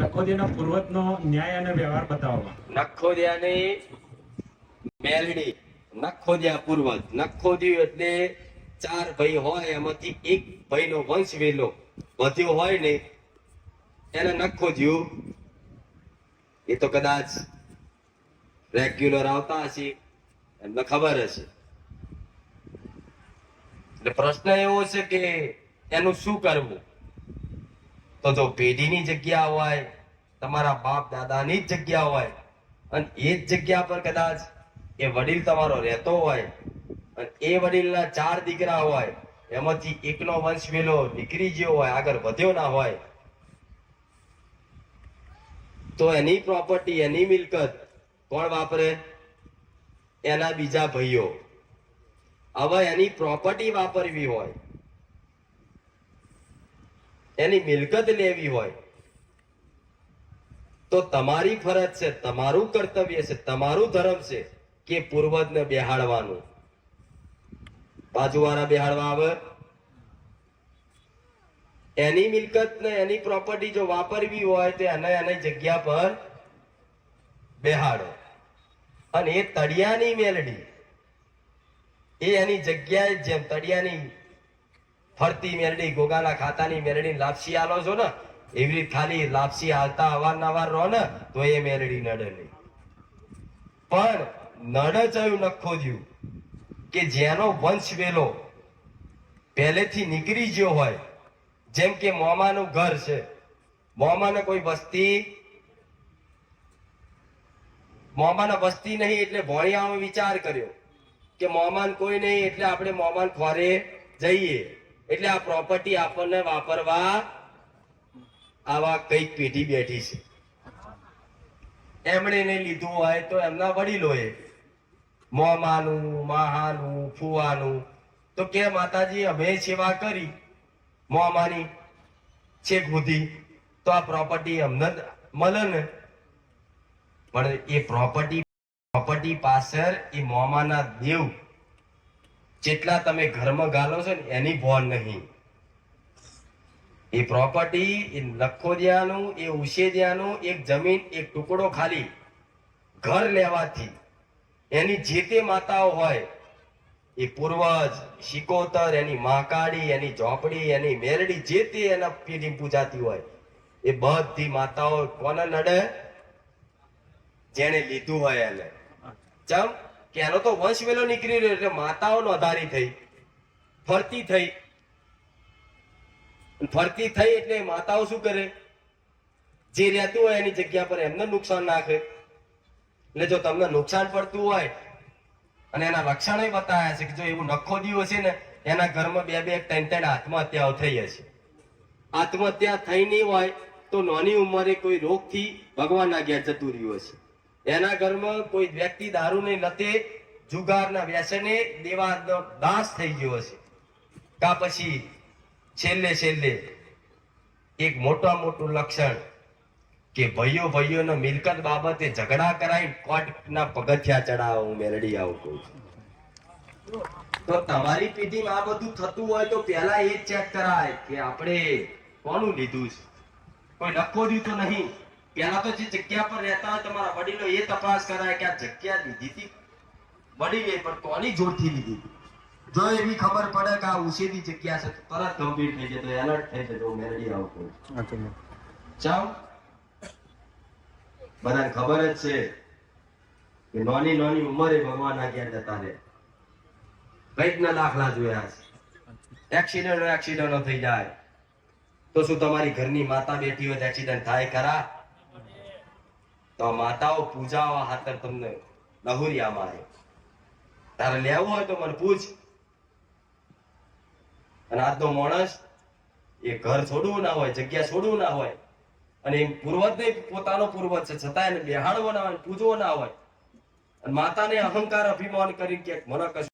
નખોદીના પૂર્વજનો ન્યાય અને વ્યવહાર બતાવો નખોદિયાની મેલડી, નખોદિયા પૂર્વજ. નખોદિયું એટલે ચાર ભાઈ હોય, એમાંથી એક ભાઈનો વંશ વેલો. વધ્યો હોય ને, એને નખોદિયું. એ તો કદાચ રેગ્યુલર આવતા હશે, એમને ખબર હશે. એટલે પ્રશ્ન એવો છે કે એનું શું કરવું? તો જો પેઢીની જગ્યા હોય, તમારા બાપ દાદાની જ જગ્યા હોય, અને એ જ જગ્યા પર કદાચ એ વડીલ તમારો રહેતો હોય, અને એ વડીલના ચાર દીકરા હોય, એમાંથી એકનો વંશ વેલો દીકરી જેવો હોય, આગળ વધ્યો ના હોય, તો એની પ્રોપર્ટી એની મિલકત કોણ વાપરે? એના બીજા ભાઈઓ. હવે એની પ્રોપર્ટી વાપરવી હોય એની મિલકત લેવી હોય, તો તમારી ફરજ છે, તમારું કર્તવ્ય છે, તમારું ધર્મ છે કે પૂર્વજને બેહાડવાનું. બાજુવાળા બેહાડવા આવે? એની મિલકત ને એની પ્રોપર્ટી જો વાપરવી હોય, તો એને એની જગ્યા પર બેહાડો. અને એ તળિયાની મેલડી, એ એની જગ્યાએ જેમ તળિયાની ફરતી મેરડી, ગોગાના ખાતાની મેરડી લાપસી આલો છો ને? એવી રીતે ખાલી લાપસી હાલતા અવારનવાર રહો ને, તો એ મેરડી નડે નહીં. પણ નડે ચયું નખો દ્યું કે જેનો વંશ વેલો પહેલેથી નીકળી ગયો હોય, જેમ કે મોમાનું ઘર છે. મોમાને કોઈ વસ્તી, મોમાને વસ્તી નહીં એટલે ભોળિયાનો વિચાર કર્યો કે મોમાન કોઈ નહીં એટલે આપણે મોમાન ખોરે જઈએ. એટલે આ પ્રોપર્ટી આપણને વાપરવા આવા કંઈક પેઢી બેઠી છે. એમણે એને લીધું હોય તો એમના વડીલોએ મોમાનું, માહાનું, ફુવાનું. તો કે માતાજી, અમે સેવા કરી મોમાની છેક સુધી તો આ પ્રોપર્ટી અમને જ મળે ને પણ એ પ્રોપર્ટી પ્રોપર્ટી પાછળ એ મોમાના દેવ જેટલા તમે ઘરમાં ગાલો છો ને, એની ભોન નહીં. એ પ્રોપર્ટી એ લખોદિયાનું, એ ઉશેદિયાનું એક જમીન, એક ટુકડો ખાલી ઘર લેવાથી એની જે તે માતાઓ હોય, એ પૂર્વજ શિકોતર એની મહાકાળી એની ઝોપડી, એની મેરડી, જે તે એના પેઢી પૂજાતી હોય, એ બધી માતાઓ કોને નડે? જેને લીધું હોય એને. ચમ? કે એનો તો વંશ વેલો નીકળી રહ્યો એટલે માતાઓનો આધારી થઈ, ફરતી થઈ. ફરતી થઈ એટલે માતાઓ શું કરે? જે રહેતું હોય એની જગ્યા પર એમને નુકસાન નાખે. એટલે જો તમને નુકસાન પડતું હોય અને એના લક્ષણો બતાવ્યા છે કે જો એવું નખો દીવો છે ને, એના ઘરમાં બે બે ત્રણ ત્રણ આત્મહત્યાઓ થઈ હશે આત્મહત્યા થઈ નહીં હોય તો નાની ઉંમરે કોઈ રોગથી ભગવાનના ઘેર જતું રહ્યું હશે. એના ઘરમાં કોઈ વ્યક્તિ દારૂને લતે જુગારના વ્યસને દેવાનો દાસ થઈ ગયો હશે. કા પછી છેલ્લે છેલ્લે એક મોટા મોટું લક્ષણ કે ભાઈઓ ભાઈઓનો મિલકત બાબતે ઝઘડા કરાઈ કોર્ટના પગથિયા ચડાવો, હું મેલડી આવું કહું છું. તો તમારી પેઢીમાં આ બધું થતું હોય તો પહેલા એ ચેક કરાય કે આપણે કોનું લીધું છે. કોઈ નખો દીધું નહીં. પહેલા તો જે જગ્યા પર રહેતા હોય તમારા વડીલો એ તપાસ કરાય કે આ જગ્યા લીધી હતી. વડીલે પણ કોની જોડથી લીધી હતી? જો એવી ખબર પડે કે આ ઉછેરી જગ્યા છે તો તરત ગંભીર થઈ જતો એલર્ટ થઈ જતો મેરડી આવું કહું છું. ચાલ બધાને ખબર જ છે કે નાની નાની ઉંમરે ભગવાન આગળ જતા રહે. કંઈક ના દાખલા જોયા છે એક્સિડન્ટ એક્સિડન્ટ થઈ જાય. તો શું તમારી ઘરની માતા બેઠી હોય એક્સિડન્ટ થાય ખરા? તો માતાઓ પૂજાવા ખાતર તમને લહુરિયા મારે તારે લેવું હોય તો મને પૂછ. અને આજનો માણસ એ ઘર છોડવું ના હોય, જગ્યા છોડવું ના હોય. અને એ પૂર્વજ ને પોતાનો પૂર્વજ છે છતાં એને બેહાડવો ના હોય પૂજવો ના હોય. અને માતાને અહંકાર અભિમાન કરી કે મને કશું